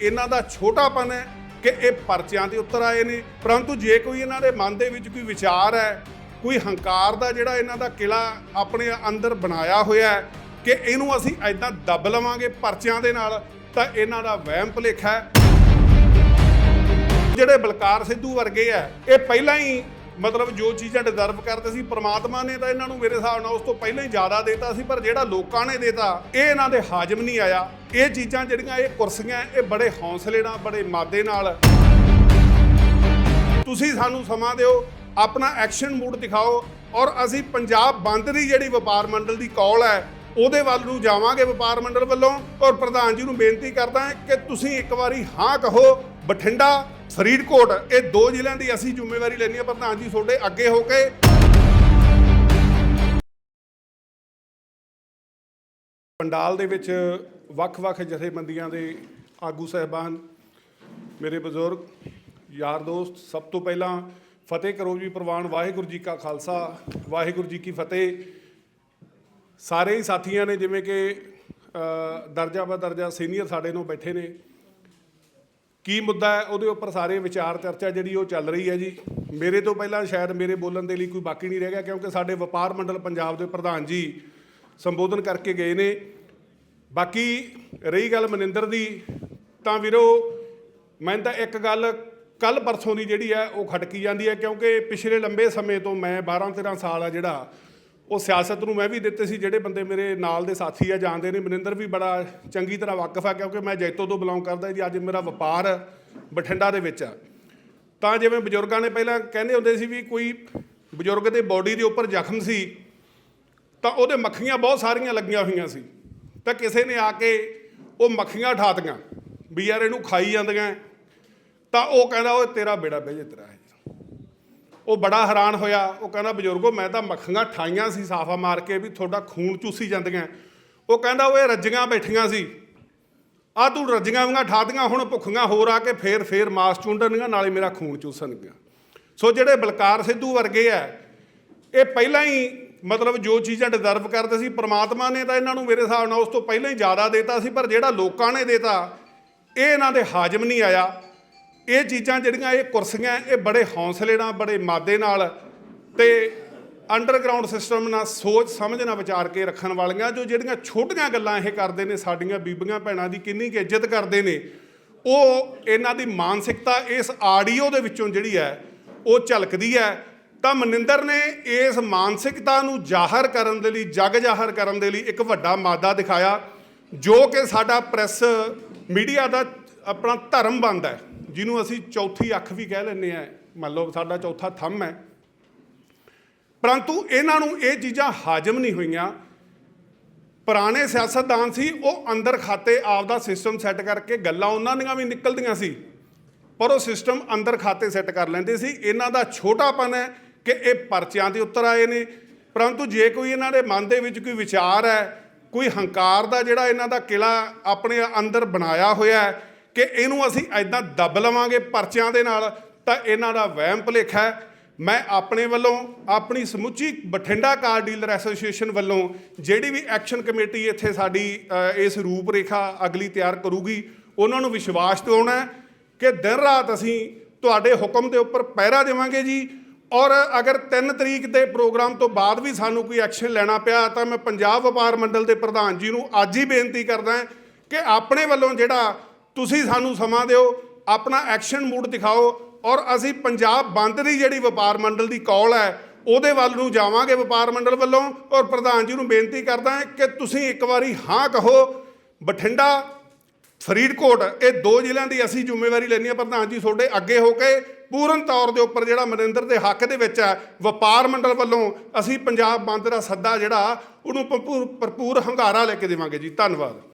ਇਹਨਾਂ ਦਾ ਛੋਟਾਪਨ ਹੈ ਕਿ ਇਹ ਪਰਚਿਆਂ ਦੇ ਉੱਤਰ ਆਏ ਨੇ। ਪਰੰਤੂ ਜੇ ਕੋਈ ਇਹਨਾਂ ਦੇ ਮਨ ਦੇ ਵਿੱਚ ਕੋਈ ਵਿਚਾਰ ਹੈ, ਕੋਈ ਹੰਕਾਰ ਦਾ ਜਿਹੜਾ ਇਹਨਾਂ ਦਾ ਕਿਲਾ ਆਪਣੇ ਅੰਦਰ ਬਣਾਇਆ ਹੋਇਆ ਹੈ ਕਿ ਇਹਨੂੰ ਅਸੀਂ ਐਦਾਂ ਦੱਬ ਲਵਾਂਗੇ ਪਰਚਿਆਂ ਦੇ ਨਾਲ, ਤਾਂ ਇਹਨਾਂ ਦਾ ਵਹਿਮ ਭੁਲੇਖਾ ਹੈ। ਜਿਹੜੇ ਬਲਕਾਰ ਸਿੱਧੂ ਵਰਗੇ ਆ ਇਹ ਪਹਿਲਾਂ ਹੀ ਮਤਲਬ ਜੋ ਚੀਜ਼ਾਂ ਡਿਜ਼ਰਵ ਕਰਦੇ ਸੀ, ਪ੍ਰਮਾਤਮਾ ਨੇ ਤਾਂ ਇਹਨਾਂ ਨੂੰ ਮੇਰੇ ਹਿਸਾਬ ਨਾਲ ਉਸ ਤੋਂ ਪਹਿਲਾਂ ਹੀ ਜ਼ਿਆਦਾ ਦੇਤਾ ਸੀ, ਪਰ ਜਿਹੜਾ ਲੋਕਾਂ ਨੇ ਦੇਤਾ, ਇਹ ਇਹਨਾਂ ਦੇ ਹਾਜ਼ਮ ਨਹੀਂ ਆਇਆ। ਇਹ ਚੀਜ਼ਾਂ ਜਿਹੜੀਆਂ, ਇਹ ਕੁਰਸੀਆਂ, ਇਹ ਬੜੇ ਹੌਸਲੇ ਨਾਲ, ਬੜੇ ਮਾਦੇ ਨਾਲ। ਤੁਸੀਂ ਸਾਨੂੰ ਸਮਾਂ ਦਿਓ, ਆਪਣਾ ਐਕਸ਼ਨ ਮੂਡ ਦਿਖਾਓ, ਔਰ ਅਸੀਂ ਪੰਜਾਬ ਬੰਦ ਦੀ ਜਿਹੜੀ ਵਪਾਰ ਮੰਡਲ ਦੀ ਕਾਲ ਹੈ, ਉਹਦੇ ਵੱਲ ਨੂੰ ਜਾਵਾਂਗੇ ਵਪਾਰ ਮੰਡਲ ਵੱਲੋਂ। ਔਰ ਪ੍ਰਧਾਨ ਜੀ ਨੂੰ ਬੇਨਤੀ ਕਰਦਾ ਕਿ ਤੁਸੀਂ ਇੱਕ ਵਾਰੀ ਹਾਂ ਕਹੋ, ਬਠਿੰਡਾ ਫਰੀਦਕੋਟ, ਇਹ ਦੋ ਜ਼ਿਲ੍ਹਿਆਂ ਦੀ ਅਸੀਂ ਜ਼ਿੰਮੇਵਾਰੀ ਲੈਣੀ ਹੈ। ਪ੍ਰਧਾਨ ਜੀ, ਤੁਹਾਡੇ ਅੱਗੇ ਹੋ ਕੇ। ਪੰਡਾਲ ਦੇ ਵਿੱਚ ਵੱਖ-ਵੱਖ ਜਥੇਬੰਦੀਆਂ ਦੇ ਆਗੂ ਸਹਿਬਾਨ, ਮੇਰੇ ਬਜ਼ੁਰਗ, ਯਾਰ ਦੋਸਤ, ਸਭ ਤੋਂ ਪਹਿਲਾਂ ਫਤਿਹ ਕਰੋ ਜੀ ਪ੍ਰਵਾਨ, ਵਾਹਿਗੁਰੂ ਜੀ ਕਾ ਖਾਲਸਾ, ਵਾਹਿਗੁਰੂ ਜੀ ਕੀ ਫਤਿਹ। ਸਾਰੇ ਹੀ ਸਾਥੀਆਂ ਨੇ, ਜਿਵੇਂ ਕਿ ਦਰਜਾ ਬਾ ਦਰਜਾ ਸੀਨੀਅਰ ਸਾਡੇ ਨੂੰ ਬੈਠੇ ਨੇ। ਕੀ ਮੁੱਦਾ ਹੈ? ਉਹਦੇ ਉੱਪਰ ਸਾਰੇ ਵਿਚਾਰ ਚਰਚਾ ਜਿਹੜੀ ਉਹ ਚੱਲ ਰਹੀ ਹੈ ਜੀ। ਮੇਰੇ ਤੋਂ ਪਹਿਲਾਂ ਸ਼ਾਇਦ ਮੇਰੇ ਬੋਲਣ ਦੇ ਲਈ ਕੋਈ ਬਾਕੀ ਨਹੀਂ ਰਹਿ ਗਿਆ, ਕਿਉਂਕਿ ਸਾਡੇ ਵਪਾਰ ਮੰਡਲ ਪੰਜਾਬ ਦੇ ਪ੍ਰਧਾਨ ਜੀ ਸੰਬੋਧਨ ਕਰਕੇ ਗਏ ਨੇ। ਬਾਕੀ ਰਹੀ ਗੱਲ ਮਨਿੰਦਰ ਦੀ, ਤਾਂ ਵੀਰੋ, ਮੈਂ ਤਾਂ ਇੱਕ ਗੱਲ ਕੱਲ ਪਰਸੋਂ ਦੀ ਜਿਹੜੀ ਹੈ, ਉਹ ਖਟਕੀ ਜਾਂਦੀ ਹੈ, ਕਿਉਂਕਿ ਪਿਛਲੇ ਲੰਬੇ ਸਮੇਂ ਤੋਂ ਮੈਂ 12 13 ਸਾਲ ਆ ਜਿਹੜਾ ਉਹ ਸਿਆਸਤ ਨੂੰ ਮੈਂ ਵੀ ਦਿੱਤੇ ਸੀ, ਜਿਹੜੇ ਬੰਦੇ ਮੇਰੇ ਨਾਲ ਦੇ ਸਾਥੀ ਆ, ਜਾਣਦੇ ਨੇ। ਮਨਿੰਦਰ ਵੀ ਬੜਾ ਚੰਗੀ ਤਰ੍ਹਾਂ ਵਾਕਿਫ ਆ, ਕਿਉਂਕਿ ਮੈਂ ਜੈਤੋ ਤੋਂ ਬਿਲੋਂਗ ਕਰਦਾ ਜੀ। ਅੱਜ ਮੇਰਾ ਵਪਾਰ ਬਠਿੰਡਾ ਦੇ ਵਿੱਚ ਆ। ਤਾਂ ਜਿਵੇਂ ਬਜ਼ੁਰਗਾਂ ਨੇ ਪਹਿਲਾਂ ਕਹਿੰਦੇ ਹੁੰਦੇ ਸੀ ਵੀ ਕੋਈ ਬਜ਼ੁਰਗ ਦੇ ਬਾਡੀ ਦੇ ਉੱਪਰ ਜ਼ਖਮ ਸੀ, ਤਾਂ ਉਹਦੇ ਮੱਖੀਆਂ ਬਹੁਤ ਸਾਰੀਆਂ ਲੱਗੀਆਂ ਹੋਈਆਂ ਸੀ। ਤਾਂ ਕਿਸੇ ਨੇ ਆ ਕੇ ਉਹ ਮੱਖੀਆਂ ਠਾਤੀਆਂ ਵੀ ਯਾਰ ਇਹਨੂੰ ਖਾਈ ਜਾਂਦੀਆਂ। ਤਾਂ ਉਹ ਕਹਿੰਦਾ, ਓਏ, ਤੇਰਾ ਬੇੜਾ ਬਹਿ ਜੇ ਤੇਰਾ ਹੈ ਉਹ ਬੜਾ ਹੈਰਾਨ ਹੋਇਆ। ਉਹ ਕਹਿੰਦਾ, ਬਜ਼ੁਰਗੋ, ਮੈਂ ਤਾਂ ਮੱਖੀਆਂ ਠਾਈਆਂ ਸੀ ਸਾਫਾ ਮਾਰ ਕੇ ਵੀ ਤੁਹਾਡਾ ਖੂਨ ਚੂਸੀ ਜਾਂਦੀਆਂ। ਉਹ ਕਹਿੰਦਾ, ਉਹ ਇਹ ਰੱਜੀਆਂ ਬੈਠੀਆਂ ਸੀ। ਆ ਤੂੰ ਰੱਜੀਆਂ ਵੀਆਂ ਠਾਦੀਆਂ ਹੁਣ ਭੁੱਖੀਆਂ ਹੋਰ ਆ ਕੇ ਫੇਰ ਫੇਰ ਮਾਸ ਚੁੰਡਣਗੀਆਂ ਨਾਲੇ ਮੇਰਾ ਖੂਨ ਚੂਸਣਗੀਆਂ। ਸੋ ਜਿਹੜੇ ਬਲਕਾਰ ਸਿੱਧੂ ਵਰਗੇ ਆ ਇਹ ਪਹਿਲਾਂ ਹੀ ਮਤਲਬ ਜੋ ਚੀਜ਼ਾਂ ਡਿਜ਼ਰਵ ਕਰਦੇ ਸੀ, ਪ੍ਰਮਾਤਮਾ ਨੇ ਤਾਂ ਇਹਨਾਂ ਨੂੰ ਮੇਰੇ ਹਿਸਾਬ ਨਾਲ ਉਸ ਤੋਂ ਪਹਿਲਾਂ ਹੀ ਜ਼ਿਆਦਾ ਦੇਤਾ ਸੀ, ਪਰ ਜਿਹੜਾ ਲੋਕਾਂ ਨੇ ਦੇਤਾ, ਇਹ ਇਹਨਾਂ ਦੇ ਹਾਜ਼ਮ ਨਹੀਂ ਆਇਆ। ਇਹ ਚੀਜ਼ਾਂ ਜਿਹੜੀਆਂ ਇਹ ਕੁਰਸੀਆਂ, ਇਹ ਬੜੇ ਹੌਸਲੇ ਨਾਲ, ਬੜੇ ਮਾਦੇ ਨਾਲ ਤੇ ਅੰਡਰਗਰਾਉਂਡ ਸਿਸਟਮ ਨਾਲ ਸੋਚ ਸਮਝ ਨਾਲ ਵਿਚਾਰ ਕੇ ਰੱਖਣ ਵਾਲੀਆਂ, ਜੋ ਜਿਹੜੀਆਂ ਛੋਟੀਆਂ ਗੱਲਾਂ ਇਹ ਕਰਦੇ ਨੇ, ਸਾਡੀਆਂ ਬੀਬੀਆਂ ਭੈਣਾਂ ਦੀ ਕਿੰਨੀ ਕੁ ਇੱਜ਼ਤ ਕਰਦੇ ਨੇ, ਉਹ ਇਹਨਾਂ ਦੀ ਮਾਨਸਿਕਤਾ ਇਸ ਆਡੀਓ ਦੇ ਵਿੱਚੋਂ ਜਿਹੜੀ ਹੈ, ਉਹ ਝਲਕਦੀ ਹੈ। ਤਾਂ ਮਨਿੰਦਰ ਨੇ ਇਸ ਮਾਨਸਿਕਤਾ ਨੂੰ ਜ਼ਾਹਰ ਕਰਨ ਦੇ ਲਈ, ਜਗ ਜ਼ਾਹਰ ਕਰਨ ਦੇ ਲਈ ਇੱਕ ਵੱਡਾ ਮਾਦਾ ਦਿਖਾਇਆ, ਜੋ ਕਿ ਸਾਡਾ ਪ੍ਰੈਸ ਮੀਡੀਆ ਦਾ ਆਪਣਾ ਧਰਮ ਬਣਦਾ ਹੈ। ਜਿਹਨੂੰ ਅਸੀਂ ਚੌਥੀ ਅੱਖ ਵੀ ਕਹਿ ਲੈਂਦੇ ਆ ਮੰਨ ਲਓ ਸਾਡਾ ਚੌਥਾ ਥੰਮ ਹੈ। ਪਰੰਤੂ ਇਹਨਾਂ ਨੂੰ ਇਹ ਚੀਜ਼ਾਂ ਹਾਜ਼ਮ ਨਹੀਂ ਹੋਈਆਂ। ਪੁਰਾਣੇ ਸਿਆਸਤਦਾਨ ਸੀ, ਉਹ ਅੰਦਰ ਖਾਤੇ ਆਪਦਾ ਸਿਸਟਮ ਸੈੱਟ ਕਰਕੇ ਗੱਲਾਂ ਉਹਨਾਂ ਦੀਆਂ ਵੀ ਨਿਕਲਦੀਆਂ ਸੀ, ਪਰ ਉਹ ਸਿਸਟਮ ਅੰਦਰ ਖਾਤੇ ਸੈੱਟ ਕਰ ਲੈਂਦੇ ਸੀ। ਇਹਨਾਂ ਦਾ ਛੋਟਾਪਨ ਹੈ ਕਿ ਇਹ ਪਰਚਿਆਂ ਦੇ ਉੱਤਰ ਆਏ ਨੇ। ਪਰੰਤੂ ਜੇ ਕੋਈ ਇਹਨਾਂ ਦੇ ਮਨ ਦੇ ਵਿੱਚ ਕੋਈ ਵਿਚਾਰ ਹੈ, ਕੋਈ ਹੰਕਾਰ ਦਾ ਜਿਹੜਾ ਇਹਨਾਂ ਦਾ ਕਿਲਾ ਆਪਣੇ ਅੰਦਰ ਬਣਾਇਆ ਹੋਇਆ ਹੈ ਕਿ ਇਹਨੂੰ ਅਸੀਂ ਐਦਾਂ ਦੱਬ ਲਵਾਂਗੇ ਪਰਚਿਆਂ ਦੇ ਨਾਲ, ਤਾਂ ਇਹਨਾਂ ਦਾ ਵਹਿਮ ਭੁਲੇਖਾ ਹੈ। ਮੈਂ ਆਪਣੇ ਵੱਲੋਂ ਆਪਣੀ ਸਮੁੱਚੀ ਬਠਿੰਡਾ ਕਾਰ ਡੀਲਰ ਐਸੋਸੀਏਸ਼ਨ ਵੱਲੋਂ ਜਿਹੜੀ ਵੀ ਐਕਸ਼ਨ ਕਮੇਟੀ ਇੱਥੇ ਸਾਡੀ ਇਸ ਰੂਪ ਰੇਖਾ ਅਗਲੀ ਤਿਆਰ ਕਰੂਗੀ, ਉਹਨਾਂ ਨੂੰ ਵਿਸ਼ਵਾਸ ਦਿਵਾਉਣਾ ਕਿ ਦਿਨ ਰਾਤ ਅਸੀਂ ਤੁਹਾਡੇ ਹੁਕਮ ਦੇ ਉੱਪਰ ਪਹਿਰਾ ਦੇਵਾਂਗੇ ਜੀ। ਔਰ ਅਗਰ 3 ਤਰੀਕ ਦੇ ਪ੍ਰੋਗਰਾਮ ਤੋਂ ਬਾਅਦ ਵੀ ਸਾਨੂੰ ਕੋਈ ਐਕਸ਼ਨ ਲੈਣਾ ਪਿਆ, ਤਾਂ ਮੈਂ ਪੰਜਾਬ ਵਪਾਰ ਮੰਡਲ ਦੇ ਪ੍ਰਧਾਨ ਜੀ ਨੂੰ ਅੱਜ ਹੀ ਬੇਨਤੀ ਕਰਦਾ ਕਿ ਆਪਣੇ ਵੱਲੋਂ ਜਿਹੜਾ ਤੁਸੀਂ ਸਾਨੂੰ ਸਮਾਂ ਦਿਓ, ਆਪਣਾ ਐਕਸ਼ਨ ਮੂਡ ਦਿਖਾਓ ਔਰ ਅਸੀਂ ਪੰਜਾਬ ਬੰਦ ਦੀ ਜਿਹੜੀ ਵਪਾਰ ਮੰਡਲ ਦੀ ਕਾਲ ਹੈ, ਉਹਦੇ ਵੱਲ ਨੂੰ ਜਾਵਾਂਗੇ ਵਪਾਰ ਮੰਡਲ ਵੱਲੋਂ ਔਰ ਪ੍ਰਧਾਨ ਜੀ ਨੂੰ ਬੇਨਤੀ ਕਰਦਾ ਕਿ ਤੁਸੀਂ ਇੱਕ ਵਾਰੀ ਹਾਂ ਕਹੋ, ਬਠਿੰਡਾ, ਫਰੀਦਕੋਟ, ਇਹ ਦੋ ਜ਼ਿਲ੍ਹਿਆਂ ਦੀ ਅਸੀਂ ਜ਼ਿੰਮੇਵਾਰੀ ਲੈਣੀ ਹੈ। ਪ੍ਰਧਾਨ ਜੀ ਤੁਹਾਡੇ ਅੱਗੇ ਹੋ ਕੇ ਪੂਰਨ ਤੌਰ ਦੇ ਉੱਪਰ ਜਿਹੜਾ ਮਨਿੰਦਰ ਦੇ ਹੱਕ ਦੇ ਵਿੱਚ ਹੈ, ਵਪਾਰ ਮੰਡਲ ਵੱਲੋਂ ਅਸੀਂ ਪੰਜਾਬ ਬੰਦ ਦਾ ਸੱਦਾ ਜਿਹੜਾ, ਉਹਨੂੰ ਭਰਪੂਰ ਭਰਪੂਰ ਹੰਗਾਰਾ ਲੈ ਕੇ ਦੇਵਾਂਗੇ ਜੀ। ਧੰਨਵਾਦ।